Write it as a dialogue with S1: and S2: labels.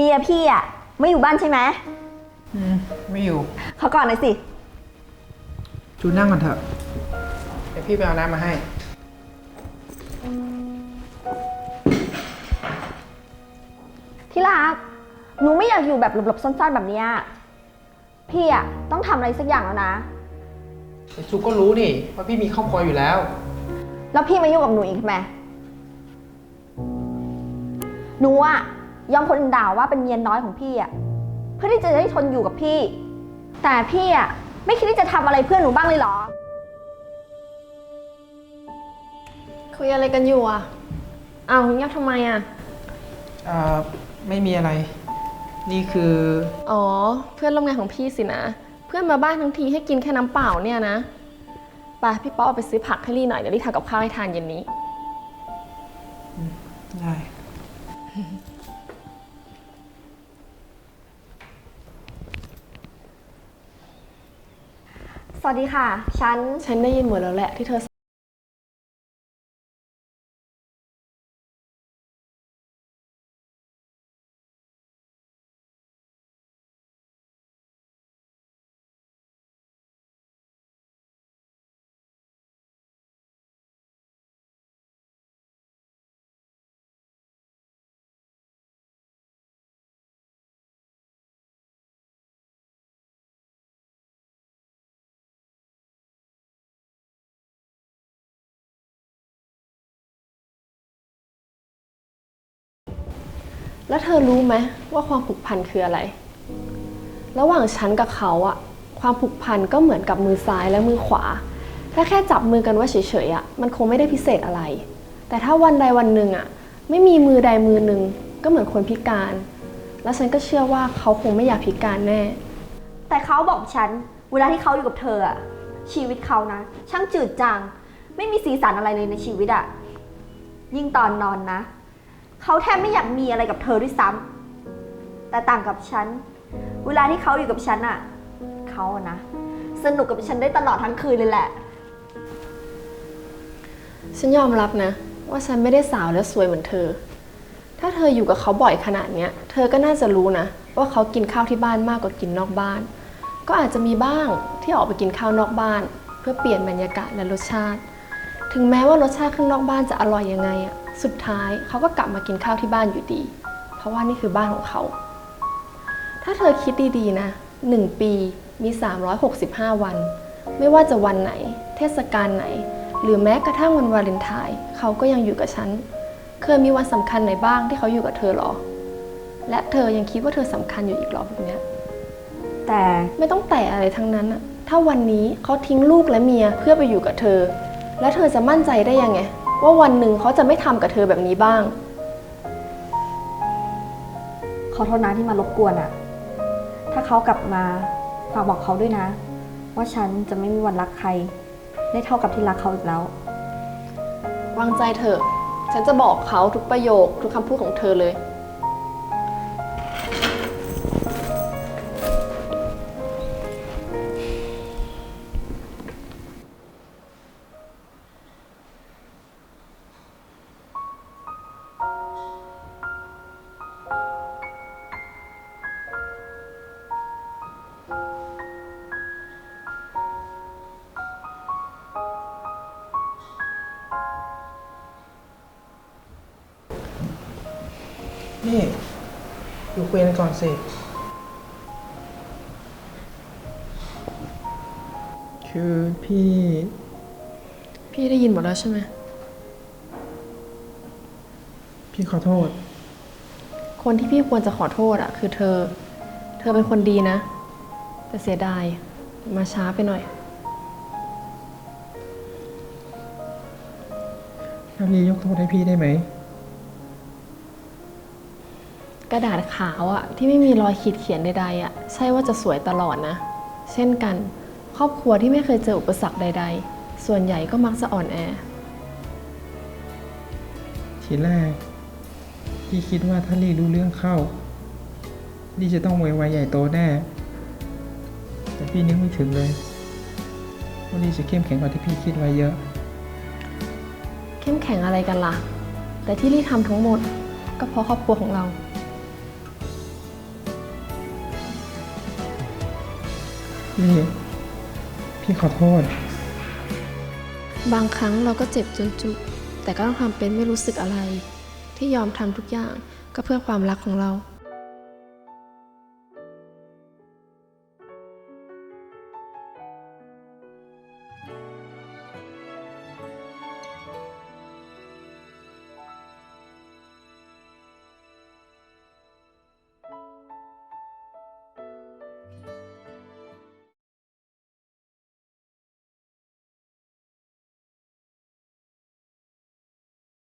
S1: เมียพี่อะไม่อยู่บ้านใช่ไหม
S2: อืมไม่อยู่
S1: เขาก่อนหน่อยสิ
S2: จูนนั่งก่อนเถอะ เดี๋ยวพี่ไปเอาน้ำมาให้
S1: ที่รัก หนูไม่อยากอยู่แบบหลบๆซ่อนๆแบบเนี้ย พี่อะต้องทำอะไรสักอย่างแล้วนะ
S2: แต่จูก็รู้นี่ว่าพี่มีครอบครัวอยู่แล้ว
S1: แล้วพี่มายุ่งกับหนูอีกทำไมหนูอะ ยอมคนอื่นด่าว่าเป็นเมียน้อยของพี่อะเพื่อที่จะได้ทนอยู่กับพี่ แต่พี่อะไม่คิดที่จะทำอะไรเพื่อนหนูบ้างเลยเหรอ
S3: คุยอะไรกันอยู่อะอ้าวเงียบทำไมอะ
S2: เอ่อไม่มีอะไร นี่คือ
S3: อ๋อ เพื่อนร่วมงานของพี่สินะ เพื่อนมาบ้านทั้งทีให้กินแค่น้ำเปล่าเนี่ยนะไปพี่ป๊อปเอาไปซื้อผักให้ลี่หน่อยเดี๋ยวลี่ทำกับข้าวให้ทานเย็นนี้
S2: ได้
S1: ส วัสดีค่ะ ฉัน
S3: ฉันได้ยินหมดแล้วแหละที่เธอ แล้วเธอรู้ไหมว่าความผูกพันคืออะไร ระหว่างฉันกับเขาอะความผูกพันก็เหมือนกับมือซ้ายและมือขวา ถ้าแค่จับมือกันว่าเฉยๆอะมันคงไม่ได้พิเศษอะไร แต่ถ้าวันใดวันหนึ่งอะไม่มีมือใดมือหนึ่งก็เหมือนคนพิการ แล้วฉันก็เชื่อว่าเขาคงไม่อยากพิการแน่
S1: แต่เขาบอกฉัน เวลาที่เขาอยู่กับเธออะชีวิตเขานะ ช่างจืดจาง ไม่มีสีสันอะไรเลยในชีวิตอะยิ่งตอนนอนนะ เขาแทบไม่อยากมีอะไรกับเธอด้วยซ้ำแต่ต่างกับฉัน เวลาที่เขาอยู่กับฉันอะเขาอะนะ สนุกกับฉันได้ตลอดทั้งคืนเลยแหละ
S3: ฉันยอมรับนะ ว่าฉันไม่ได้สาวและสวยเหมือนเธอ ถ้าเธออยู่กับเขาบ่อยขนาดเนี้ย เธอก็น่าจะรู้นะ ว่าเขากินข้าวที่บ้านมากกว่ากินนอกบ้าน ก็อาจจะมีบ้างที่ออกไปกินข้าวนอกบ้าน เพื่อเปลี่ยนบรรยากาศและรสชาติ ถึงแม้ว่ารสชาติข้างนอกบ้านจะอร่อยยังไงอะ สุดท้ายเขาก็กลับมากินข้าวที่บ้านอยู่ดี เพราะว่านี่คือบ้านของเขา ถ้าเธอคิดดีๆนะหนึ่งปีมี 365 วัน ไม่ว่าจะวันไหน เทศกาลไหน หรือแม้กระทั่งวันวาเลนไทน์เขาก็ยังอยู่กับฉัน เคยมีวันสำคัญไหนบ้างที่เขาอยู่กับเธอหรอ และเธอยังคิดว่าเธอสำคัญอยู่อีกหรอแบบเนี้ย
S1: แต่
S3: ไม่ต้องแต่อะไรทั้งนั้นอะถ้าวันนี้เขาทิ้งลูกและเมียเพื่อไปอยู่กับเธอ แล้วเธอจะมั่นใจได้ยังไง ว่าวันหนึ่งเขาจะไม่ทำกับเธอแบบนี้บ้าง
S1: ขอโทษนะที่มารบกวนอะถ้าเขากลับมาฝากบอกเขาด้วยนะ ว่าฉันจะไม่มีวันรักใคร ได้เท่ากับที่รักเขาอีกแล้ว
S3: วางใจเถอะ ฉันจะบอกเขาทุกประโยคทุกคำพูดของเธอเลย
S2: นี่อยู่คุยกันก่อนสิ คือพี่
S3: พี่ได้ยินหมดแล้วใช่ไหม
S2: พี่ขอโทษ
S3: คนที่พี่ควรจะขอโทษอะคือเธอ เธอเป็นคนดีนะ แต่เสียดายมาช้าไปหน่อย
S2: ถ้าพี่ยกโทษให้พี่ได้ไหม
S3: กระดาษขาวอะที่ไม่มีรอยขีดเขียนใดๆอะใช่ว่าจะสวยตลอดนะ เช่นกัน ครอบครัวที่ไม่เคยเจออุปสรรคใด ๆ ส่วนใหญ่ก็มักจะอ่อนแอ
S2: ทีแรกพี่คิดว่าถ้าลี่รู้เรื่องเข้าลี่จะต้องไววายใหญ่โตแน่ แต่พี่นึกไม่ถึงเลยว่าลี่จะเข้มแข็งกว่าที่พี่คิดไว้เยอะ
S3: เข้มแข็งอะไรกันล่ะ แต่ที่ลี่ทำทั้งหมด ก็เพราะครอบครัวของเรา
S2: พี่ พี่ขอโทษ
S3: บางครั้งเราก็เจ็บจนจุก แต่ก็ต้องทำเป็นไม่รู้สึกอะไร ที่ยอมทำทุกอย่างก็เพื่อความรักของเรา